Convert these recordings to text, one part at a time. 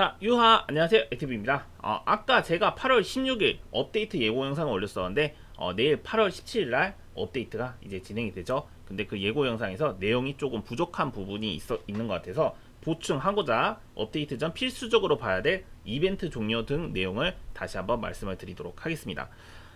자, 유하 안녕하세요. 액티브입니다. 어, 아까 제가 8월 16일 업데이트 예고 영상을 올렸었는데 어, 내일 8월 17일 날 업데이트가 이제 진행이 되죠. 근데 그 예고 영상에서 내용이 조금 부족한 부분이 있어, 있는 것 같아서 보충하고자 업데이트 전 필수적으로 봐야 될 이벤트 종료 등 내용을 다시 한번 말씀을 드리도록 하겠습니다.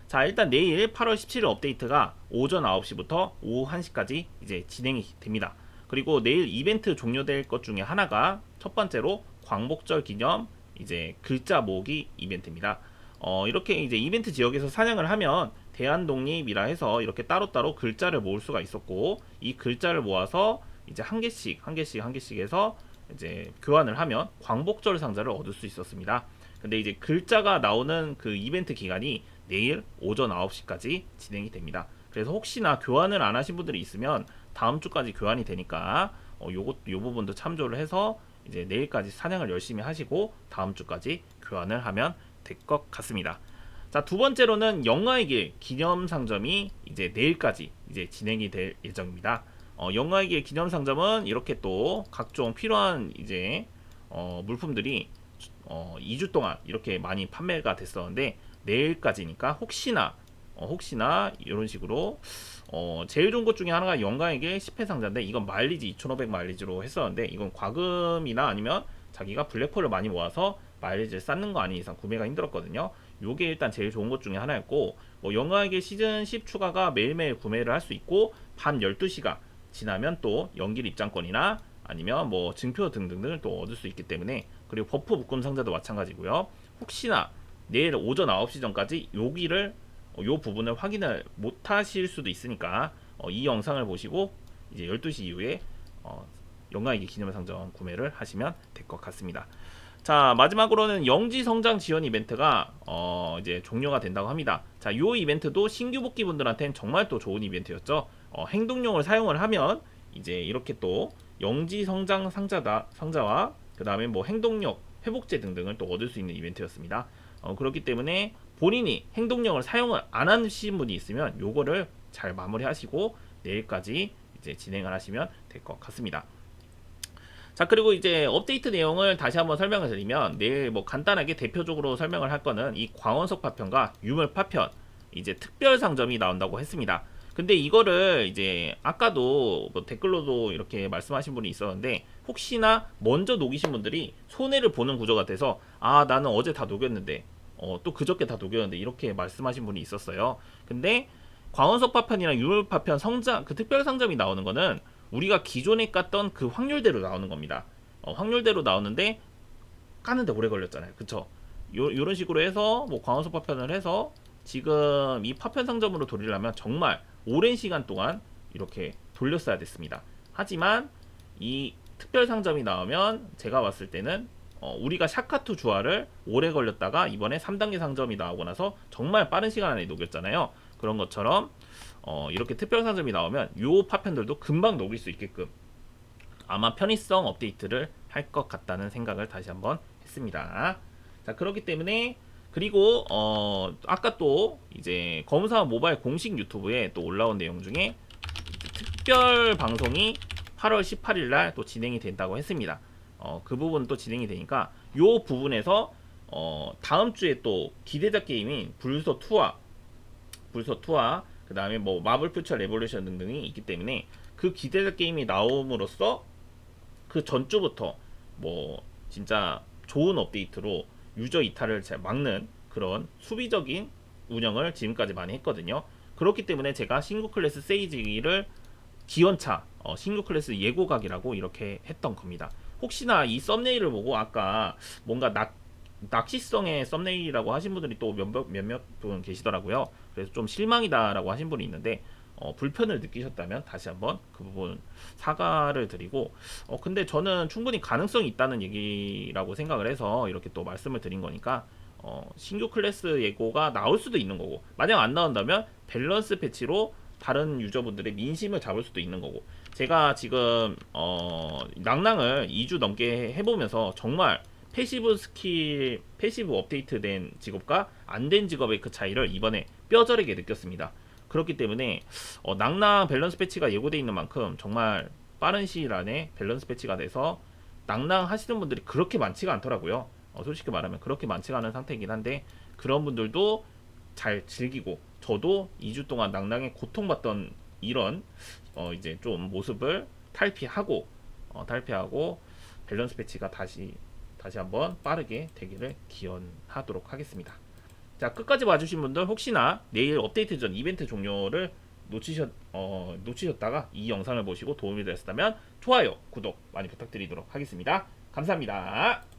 자, 일단 내일 8월 17일 업데이트가 오전 9시부터 오후 1시까지 이제 진행이 됩니다. 그리고 내일 이벤트 종료될 것 중에 하나가 첫 번째로 광복절 기념 이제 글자 모으기 이벤트입니다. 어, 이렇게 이제 이벤트 지역에서 사냥을 하면 대한독립이라 해서 이렇게 따로따로 글자를 모을 수가 있었고 이 글자를 모아서 이제 한 개씩 한 개씩 한 개씩 해서 이제 교환을 하면 광복절 상자를 얻을 수 있었습니다. 근데 이제 글자가 나오는 그 이벤트 기간이 내일 오전 9시까지 진행이 됩니다. 그래서 혹시나 교환을 안 하신 분들이 있으면 다음 주까지 교환이 되니까 어, 요것 요 부분도 참조를 해서 이제 내일까지 사냥을 열심히 하시고 다음 주까지 교환을 하면 될 것 같습니다. 자, 두 번째로는 영화의 길 기념 상점이 이제 내일까지 이제 진행이 될 예정입니다. 어, 영화의 길 기념 상점은 이렇게 또 각종 필요한 이제 어, 물품들이 어, 2주 동안 이렇게 많이 판매가 됐었는데 내일까지니까 혹시나 어, 혹시나 이런 식으로 어, 제일 좋은 것 중에 하나가 영광에게 10회 상자인데 이건 마일리지 2,500 마일리지로 했었는데 이건 과금이나 아니면 자기가 블랙홀을 많이 모아서 마일리지를 쌓는 거 아닌 이상 구매가 힘들었거든요. 요게 일단 제일 좋은 것 중에 하나였고 뭐 영광에게 시즌 10 추가가 매일매일 구매를 할 수 있고 밤 12시가 지나면 또 연길 입장권이나 아니면 뭐 증표 등등등을 또 얻을 수 있기 때문에 그리고 버프 묶음 상자도 마찬가지고요. 혹시나 내일 오전 9시 전까지 여기를 어, 요 부분을 확인을 못 하실 수도 있으니까 어, 이 영상을 보시고 이제 12시 이후에 어, 영광이기 기념 상점 구매를 하시면 될 것 같습니다. 자 마지막으로는 영지 성장 지원 이벤트가 어, 이제 종료가 된다고 합니다. 자, 요 이벤트도 신규 복귀 분들한테는 정말 또 좋은 이벤트였죠. 어, 행동용을 사용을 하면 이제 이렇게 또 영지 성장 상자다 상자와 그 다음에 뭐 행동력 회복제 등등을 또 얻을 수 있는 이벤트였습니다. 어, 그렇기 때문에 본인이 행동력을 사용을 안 하신 분이 있으면 요거를 잘 마무리하시고 내일까지 이제 진행을 하시면 될 것 같습니다. 자 그리고 이제 업데이트 내용을 다시 한번 설명을 드리면 내일 뭐 간단하게 대표적으로 설명을 할 거는 이 광원석 파편과 유물 파편 이제 특별 상점이 나온다고 했습니다. 근데 이거를 이제 아까도 뭐 댓글로도 이렇게 말씀하신 분이 있었는데 혹시나 먼저 녹이신 분들이 손해를 보는 구조가 돼서 아 나는 어제 다 녹였는데 어, 또 그저께 다 녹였는데 이렇게 말씀하신 분이 있었어요. 근데 광원석 파편이나 유물 파편 성장 그 특별 상점이 나오는 거는 우리가 기존에 깠던 그 확률대로 나오는 겁니다. 어, 확률대로 나오는데 까는데 오래 걸렸잖아요. 그쵸? 요, 요런 식으로 해서 뭐 광원석 파편을 해서 지금 이 파편 상점으로 돌리려면 정말 오랜 시간 동안 이렇게 돌렸어야 됐습니다. 하지만 이 특별 상점이 나오면 제가 봤을 때는 어, 우리가 샤카투 주화를 오래 걸렸다가 이번에 3단계 상점이 나오고 나서 정말 빠른 시간 안에 녹였잖아요. 그런 것처럼 어, 이렇게 특별 상점이 나오면 요 파편들도 금방 녹일 수 있게끔 아마 편의성 업데이트를 할 것 같다는 생각을 다시 한번 했습니다. 자 그렇기 때문에 그리고 어 아까 또 이제 검사 모바일 공식 유튜브에 또 올라온 내용 중에 특별 방송이 8월 18일 날 또 진행이 된다고 했습니다. 어, 그 부분 또 진행이 되니까 요 부분에서 어, 다음 주에 또 기대작 게임인 불소 2와 불소 2와 그 다음에 뭐 마블 퓨처 레볼루션 등등이 있기 때문에 그 기대작 게임이 나옴으로써 그 전주부터 뭐 진짜 좋은 업데이트로 유저 이탈을 잘 막는 그런 수비적인 운영을 지금까지 많이 했거든요. 그렇기 때문에 제가 신구 클래스 세이지를 기원차 어, 신구 클래스 예고각이라고 이렇게 했던 겁니다. 혹시나 이 썸네일을 보고 아까 뭔가 낚, 낚시성의 썸네일이라고 하신 분들이 또 몇몇, 몇몇 분 계시더라고요. 그래서 좀 실망이다라고 하신 분이 있는데 어, 불편을 느끼셨다면 다시 한번 그 부분 사과를 드리고 어, 근데 저는 충분히 가능성이 있다는 얘기라고 생각을 해서 이렇게 또 말씀을 드린 거니까 어, 신규 클래스 예고가 나올 수도 있는 거고 만약 안 나온다면 밸런스 패치로 다른 유저분들의 민심을 잡을 수도 있는 거고 제가 지금 어, 낭낭을 2주 넘게 해보면서 정말 패시브 스킬 패시브 업데이트된 직업과 안 된 직업의 그 차이를 이번에 뼈저리게 느꼈습니다. 그렇기 때문에 어, 낭낭 밸런스 패치가 예고돼 있는 만큼 정말 빠른 시일 안에 밸런스 패치가 돼서 낭낭 하시는 분들이 그렇게 많지가 않더라고요. 어, 솔직히 말하면 그렇게 많지가 않은 상태이긴 한데 그런 분들도 잘 즐기고 저도 2주 동안 낭낭에 고통받던 이런 어, 이제 좀 모습을 탈피하고 어, 탈피하고 밸런스 패치가 다시 다시 한번 빠르게 되기를 기원하도록 하겠습니다. 자 끝까지 봐주신 분들 혹시나 내일 업데이트 전 이벤트 종료를 놓치셨 어, 놓치셨다가 이 영상을 보시고 도움이 되셨다면 좋아요 구독 많이 부탁드리도록 하겠습니다. 감사합니다.